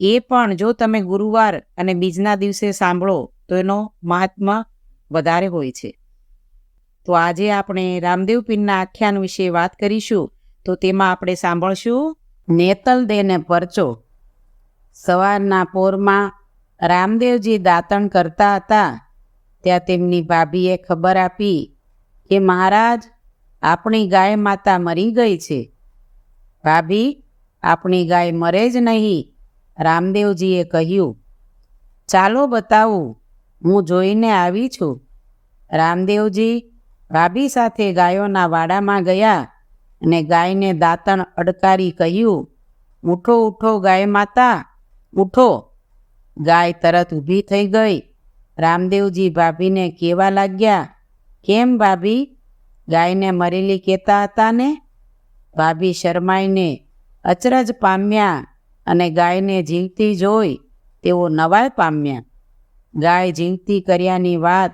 એ પણ જો તમે ગુરુવાર અને બીજના દિવસે સાંભળો, તો એનો મહાત્મા વધારે હોય છે. તો આજે આપણે રામદેવ પીરના આખ્યાન વિશે વાત કરીશું, તો તેમાં આપણે સાંભળશું, નેતલ દેને પરચો. સવારના પોરમાં રામદેવજી દાંતણ કરતા હતા, ત્યાં તેમની ભાભીએ ખબર આપી કે, મહારાજ, આપણી ગાય માતા મરી ગઈ છે. ભાભી, આપણી ગાય મરે જ નહીં. રામદેવજીએ કહ્યું, ચાલો બતાવું, હું જોઈને આવી છું. રામદેવજી ભાભી સાથે ગાયોના વાડામાં ગયા અને ગાયને દાંતણ અડકારી કહ્યું, ઉઠો ઉઠો ગાય માતા, ઉઠો. ગાય તરત ઊભી થઈ ગઈ. રામદેવજી ભાભીને કહેવા લાગ્યા, કેમ ભાભી? ગાયને મરેલી કહેતા હતા ને? ભાભી શરમાઈને અચરજ પામ્યા. અને ગાયને જીવતી જોઈ તેઓ નવાય પામ્યા. ગાય જીવતી કર્યાની વાત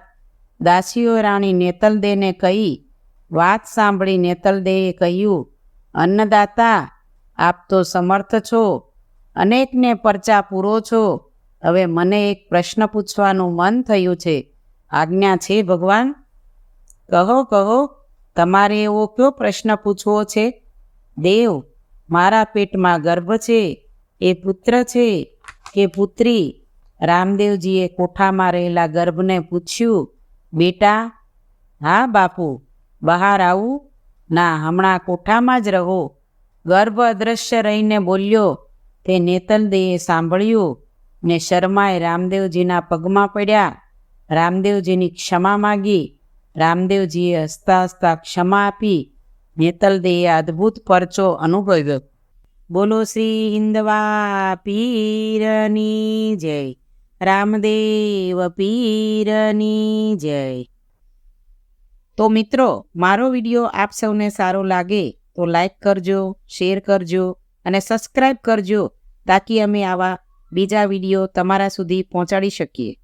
દાસીઓ રાણી નેતલદેને કહી, વાત સાંભળી નેતલદેએ કહ્યું, અન્નદાતા, આપ તો સમર્થ છો, અનેકને પરચા પૂરો છો. હવે મને એક પ્રશ્ન પૂછવાનું મન થયું છે. આજ્ઞા છે ભગવાન? કહો કહો, તમારે એવો કયો પ્રશ્ન પૂછવો છે? દેવ, મારા પેટમાં ગર્ભ છે. એ પુત્ર છે કે પુત્રી? રામદેવજીએ કોઠામાં રહેલા ગર્ભને પૂછ્યું, બેટા, હા બાપુ, બહાર આવું? ના, હમણાં કોઠામાં જ રહો. ગર્ભ અદૃશ્ય રહીને બોલ્યો, તે નેતલદેએ સાંભળ્યું ને શર્માએ રામદેવજીના પગમાં પડ્યા. રામદેવજીની ક્ષમા માગી. રામદેવજીએ હસતા હસતા ક્ષમા આપી. નેતલદેએ અદ્ભુત પરચો અનુભવ્યો. બોલો શ્રી હિન્દવા પીરની જય. રામદેવ પીરની જય. તો મિત્રો, મારો વીડિયો આપ સૌને સારો લાગે તો લાઈક કરજો, શેર કરજો અને સબસ્ક્રાઈબ કરજો તાકી અમે આવા બીજા વીડિયો તમારા સુધી પહોંચાડી શકીએ.